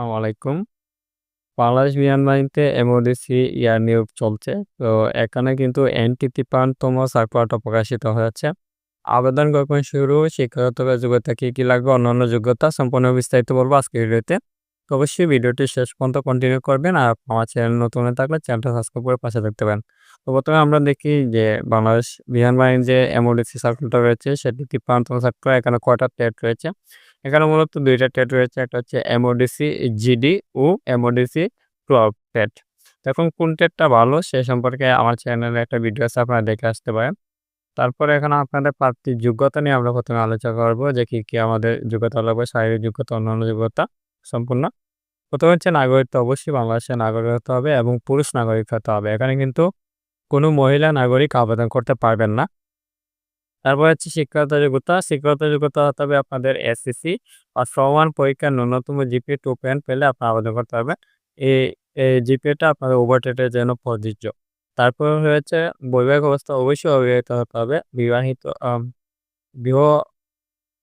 আসসালামু আলাইকুম। বাংলাদেশ বাহিনীতে এমওডিসি এয়ার নিয়োগ চলছে। তো এখানে কিন্তু এনটি-53 তম সার্কুলারটা প্রকাশিত হয়েছে। আবেদন কখন শুরু, শিক্ষাগত যোগ্যতা কী, কী লাগবে, অন্যান্য যোগ্যতা সম্পূর্ণ বিস্তারিত বলব আজকের ভিডিওতে। তো অবশ্যই ভিডিওটি শেষ পর্যন্ত কন্টিনিউ করবেন। আর আমার চ্যানেল নতুন হয়ে থাকলে চ্যানেলটা সাবস্ক্রাইব করে পাশে থাকতে পারেন। তো প্রথমে আমরা দেখি যে বাংলাদেশ বিমান বাহিনীর যে এমওডিসি সার্কুলারটা রয়েছে সেটি 53 তম সার্কুলার এখানে কয়টা টেট রয়েছে। এখানে মূলত ২ টা টেট রয়েছে। একটা হচ্ছে এমওডিসি জিডি ও এমওডিসি প্রব টেট। এখন কোন টেটটা ভালো সে সম্পর্কে আমার চ্যানেলে একটা ভিডিও আছে আপনারা দেখে আসতে পারেন। তারপরে এখানে আপনাদের প্রার্থীর যোগ্যতা নিয়ে আমরা প্রথমে আলোচনা করব যে কী, কী আমাদের যোগ্যতা লাগবে শারীরিক যোগ্যতা, অন্যান্য যোগ্যতা সম্পূর্ণ। প্রথমে হচ্ছে নাগরিকত্ব অবশ্যই বাংলাদেশের নাগরিক হতে হবে এবং পুরুষ নাগরিক হতে হবে। এখানে কিন্তু কোনো মহিলা নাগরিক আবেদন করতে পারবেন না। তারপর হচ্ছে শিক্ষাগত যোগ্যতা। শিক্ষাগত যোগ্যতা হতে হবে আপনাদের এসএসসি বা সমান পরীক্ষার ন্যূনতম জিপিএ টু পয়েন্ট পেলে আপনারা আবেদন করতে পারবেন। এই, এই জিপিএটা আপনাদের ওভারটেটের জন্য প্রযোজ্য। তারপর হয়েছে বৈবাহিক অবস্থা অবশ্যই অবিবাহিত হতে হবে। বিবাহিত আম বিহ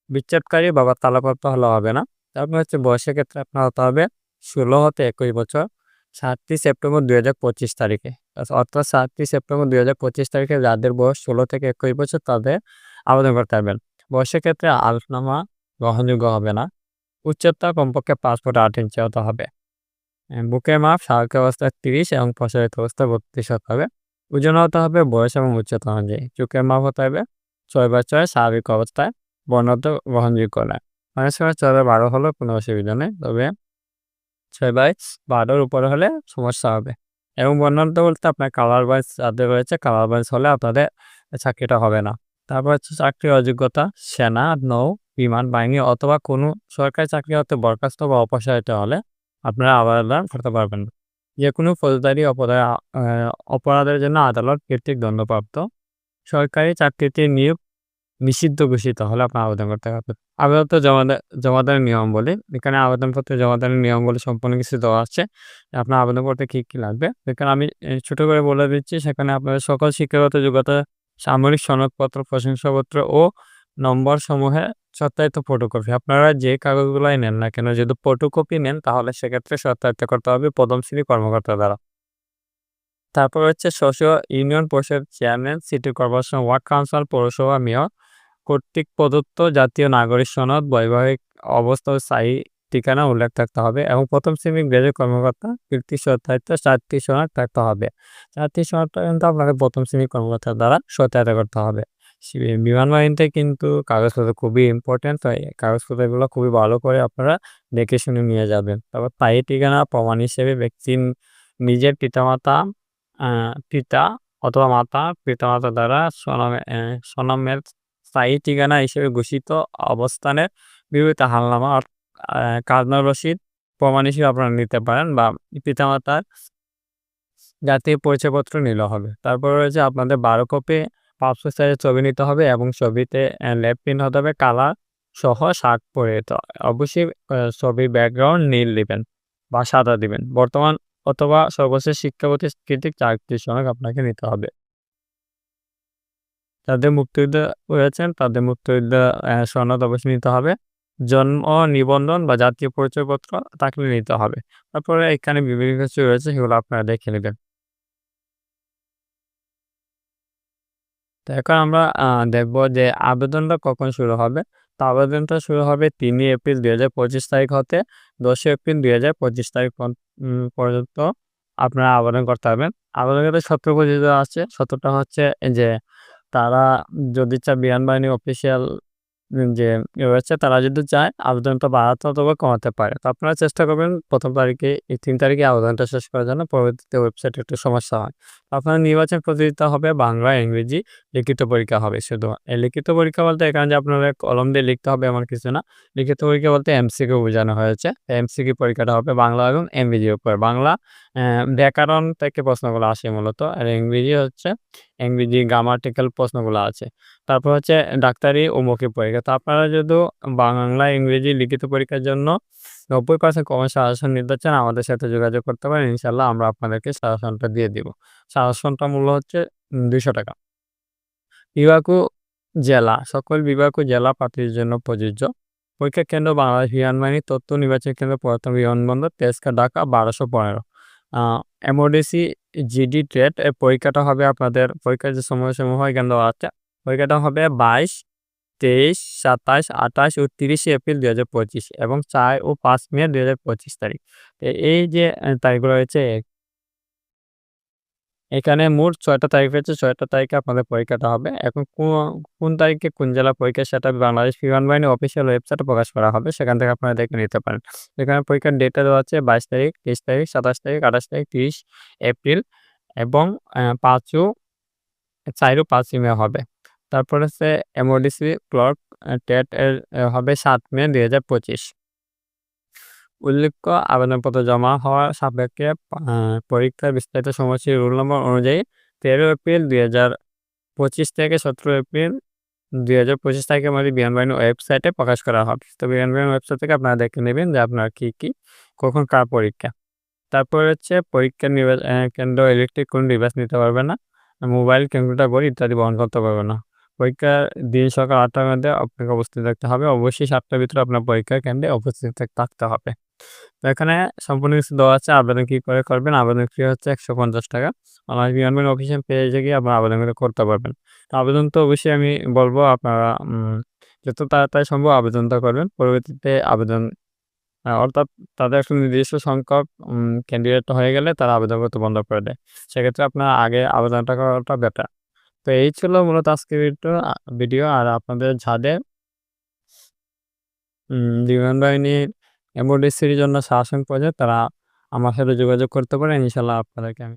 বিচ্ছেদকারী বা তালাকপ্রাপ্ত হলে হবে না। তারপর হচ্ছে বয়সের ক্ষেত্রে আপনার হতে হবে ১৬ হতে ২১ বছর ৭ই সেপ্টেম্বর ২০২৫ তারিখে। অর্থাৎ ৭ই সেপ্টেম্বর ২০২৫ তারিখে যাদের বয়স ১৬ থেকে ২১ বছর তাদের আবেদন করতে পারবেন। বয়সের ক্ষেত্রে আলফনামা গ্রহণযোগ্য হবে না। উচ্চতা কমপক্ষে পাঁচ ফুট ৮ ইঞ্চি হতে হবে। বুকের মাপ স্বাভাবিক অবস্থায় ৩০ এবং প্রসারিত অবস্থায় ৩২ হতে হবে। ওজন হতে হবে বয়স এবং উচ্চতা অনুযায়ী। চোখের মাপ হতে হবে ৬/৬ স্বাভাবিক অবস্থায় বর্ণত গ্রহণযোগ্য নয়। অনেক সময় ৬/১২ হলেও কোনো অসুবিধা নেই। তবে ৬/১২ বারোর উপরে হলে সমস্যা হবে। এবং বর্ণাঢ্য বলতে আপনার কালার ওয়াইজ যাদের রয়েছে কালার ওয়াইজ হলে আপনাদের চাকরিটা হবে না। তারপর হচ্ছে চাকরির অযোগ্যতা সেনা, নৌ, বিমান বাহিনী অথবা কোনো সরকারি চাকরি হতে বরখাস্ত বা অপসারিত হলে আপনারা আবেদন করতে পারবেন না। যেকোনো ফৌজদারি অপরাধ অপরাধের জন্য আদালত কর্তৃক দণ্ডপ্রাপ্ত সরকারি চাকরিতে নিয়োগ নিষিদ্ধ ঘোষিত হলে আপনার আবেদন করতে পারবেন। আবেদনপত্র জমা জমাদানের নিয়ম বলি এখানে আবেদনপত্র জমাদানের নিয়মগুলো সম্পূর্ণ কিছু দেওয়া আছে। আপনার আবেদন করতে কী, কী লাগবে এখানে আমি ছোট করে বলে দিচ্ছি সেখানে আপনাদের সকল শিক্ষাগত যোগ্যতা, সামরিক সনদপত্র, প্রশংসাপত্র ও নম্বর সমূহে সত্যায়িত ফটোকপি। আপনারা যে কাগজগুলাই নেন না কেন যদি ফটোকপি নেন তাহলে সেক্ষেত্রে সত্যায়িত করতে হবে প্রথম শ্রেণি কর্মকর্তা দ্বারা। তারপর হচ্ছে স্বশীয় union parishad chairman, city corporation, ward council, পৌরসভা মেয়র কর্তৃক প্রদত্ত জাতীয় নাগরিক সনদ, বৈবাহিক অবস্থা ও স্থায়ী ঠিকানা উল্লেখ থাকতে হবে এবং প্রথম শ্রেণির গ্রেজুয়েট কর্মকর্তা কৃতি সত্যায়িত চারটি সনদ থাকতে হবে। চারটি সনদটা কিন্তু আপনাকে প্রথম শ্রেণির কর্মকর্তার দ্বারা সত্যায়িত করতে হবে। বিমান বাহিনীতে কিন্তু কাগজপত্র খুবই ইম্পর্টেন্ট হয়। কাগজপত্রগুলো খুবই ভালো করে আপনারা দেখে শুনে নিয়ে যাবেন। তারপর স্থায়ী ঠিকানা প্রমাণ হিসেবে ব্যক্তির নিজের পিতামাতা পিতা অথবা মাতা পিতামাতা দ্বারা সনমে সনমের স্থায়ী ঠিকানা হিসেবে ঘোষিত অবস্থানের বিপরীতে হালনামা খাজনা রসিদ প্রমাণ হিসেবে আপনারা নিতে পারেন বা পিতামাতার জাতীয় পরিচয়পত্র নিলেও হবে। তারপর রয়েছে আপনাদের ১২ কপি পাসপোর্ট সাইজের ছবি নিতে হবে এবং ছবিতে লেফট প্রিন্ট হতে হবে, কালার সহ শার্ট পরে তো অবশ্যই ছবির ব্যাকগ্রাউন্ড নীল দিবেন বা সাদা দিবেন। বর্তমান অথবা সর্বশেষ শিক্ষা প্রতিষ্ঠান চাকরির সনদ আপনাকে নিতে হবে। যাদের মুক্তিযোদ্ধা রয়েছেন তাদের মুক্তিযোদ্ধা সনদ অবশ্যই নিতে হবে। জন্ম নিবন্ধন বা জাতীয় পরিচয়পত্র থাকলে নিতে হবে। তারপরে এখানে বিভিন্ন কিছু রয়েছে, সেগুলো আপনারা দেখে নেবেন। তো এখন আমরা দেখব যে আবেদনটা কখন শুরু হবে। তো আবেদনটা শুরু হবে ৩ই এপ্রিল ২০২৫ তারিখ হতে ১০ই এপ্রিল ২০২৫ তারিখ পর্যন্ত আপনারা আবেদন করতে পারবেন। আবেদন ক্ষেত্রে শর্তাবলী দেওয়া আছে। শর্তটা হচ্ছে যে তারা যদি চায় বিমান বাহিনী অফিসিয়াল যে রয়েছে তারা যদি চায় আবেদনটা বাড়াতে অথবা কমাতে পারে। তো আপনারা চেষ্টা করবেন প্রথম তারিখে এই তিন তারিখে আবেদনটা শেষ করার জন্য পরবর্তীতে ওয়েবসাইটে একটু সমস্যা হয়। আপনার নির্বাচন প্রতিযোগিতা হবে বাংলা, ইংরেজি লিখিত পরীক্ষা হবে শুধু। এই লিখিত পরীক্ষা বলতে এখানে যে আপনারা কলম দিয়ে লিখতে হবে এমন কিছু না। লিখিত পরীক্ষা বলতে এমসিকিউ বোঝানো হয়েছে। এমসিকিউ পরীক্ষাটা হবে বাংলা এবং ইংরেজির উপর। বাংলা ব্যাকরণ থেকে প্রশ্নগুলো আসে মূলত আর ইংরেজি হচ্ছে ইংরেজি গ্রামাটিক্যাল প্রশ্নগুলো আছে। তারপর হচ্ছে ডাক্তারি ও মৌখিক পরীক্ষা। তো আপনারা যদি বাংলা, ইংরেজি লিখিত পরীক্ষার জন্য নব্বই পার্সেন্ট কমে সাজেশন নিতে চান আমাদের সাথে যোগাযোগ করতে পারেন। ইনশাল্লাহ আমরা আপনাদেরকে সাজেশনটা দিয়ে দিব। সাজেশনটার মূল্য হচ্ছে ৳২০০ বিভাগ ও জেলা সকল বিভাগ জেলা প্রার্থীদের জন্য প্রযোজ্য। পরীক্ষা কেন্দ্র বাংলাদেশ বিমানবাহিনী তথ্য নির্বাচন কেন্দ্র প্রথম বিমানবন্দর তেজকা ঢাকা বারোশো পনেরো এমওডিসি জিডি টেট এর পরীক্ষাটা হবে আপনাদের, পরীক্ষার যে সময়সমূহ এখানে দেওয়া আছে, পরীক্ষাটা হবে বাইশ, তেইশ, সাতাশ, আঠাশ ও তিরিশে এপ্রিল দু হাজার পঁচিশ এবং চার ও পাঁচ মে দু হাজার পঁচিশ তারিখ। এই যে তারিখগুলো রয়েছে এখানে মোট ছয়টা তারিখ রয়েছে, ছয়টা তারিখে আপনাদের পরীক্ষাটা হবে। এখন কোন- তারিখে কোন জেলা পরীক্ষা সেটা বাংলাদেশ বিমান বাহিনী অফিসিয়াল ওয়েবসাইটে প্রকাশ করা হবে, সেখান থেকে আপনারা দেখে নিতে পারেন। এখানে পরীক্ষার ডেটটা দেওয়া আছে বাইশ তারিখ, তেইশ তারিখ, সাতাশ তারিখ, আঠাশ তারিখ, তিরিশ এপ্রিল এবং পাঁচও চারও ও, চার ও পাঁচ মে হবে। তারপর হচ্ছে এমওডিসি ক্লর্ক টেট এর হবে সাত মে দুই হাজার পঁচিশ। উল্লেখ্য, আবেদনপত্র জমা হওয়ার সাপেক্ষে পরীক্ষার বিস্তারিত সময়সূচি রোল নম্বর অনুযায়ী তেরো এপ্রিল দুই হাজার পঁচিশ থেকে সতেরো এপ্রিল দুই হাজার পঁচিশ তারিখের মধ্যে বিমানবাহিনী ওয়েবসাইটে প্রকাশ করা হবে। তো বিমানবাহিনী ওয়েবসাইট থেকে আপনারা দেখে নেবেন যে আপনার কী কী, কখন কার পরীক্ষা। তারপর হচ্ছে পরীক্ষা কেন্দ্র ইলেকট্রিক কোনো ডিভাইস নিতে পারবে না মোবাইল কম্পিউটার বই ইত্যাদি বহন করতে পারবে না। পরীক্ষার দিন সকাল আটটার মধ্যে আপনাকে উপস্থিত থাকতে হবে। অবশ্যই সাতটার ভিতরে আপনার পরীক্ষার কেন্দ্রে উপস্থিত থাকতে হবে। তো এখানে সম্পূর্ণ কিছু দেওয়া আছে। আবেদন কী করে করবেন? আবেদন ফি হচ্ছে একশো পঞ্চাশ টাকা। আমার বিমানবন্দর অফিসে পেজে গিয়ে আপনার আবেদনগুলো করতে পারবেন। তো আবেদন তো অবশ্যই আমি বলব আপনারা যত তাড়াতাড়ি সম্ভব আবেদনটা করবেন। পরবর্তীতে আবেদন অর্থাৎ তাদের একটা নির্দিষ্ট সংখ্যক ক্যান্ডিডেট হয়ে গেলে তারা আবেদন করতে বন্ধ করে দেয়। সেক্ষেত্রে আপনার আগে আবেদনটা করাটা বেটার তো এই ছিল মূলত আজকের ভিডিও আর আপনাদের যাদের বিমান বাহিনীর এমওডিসির জন্য শাসন প্রয়োজন তারা আমার সাথে যোগাযোগ করতে পারেন ইনশাল্লাহ আপনাদেরকে আমি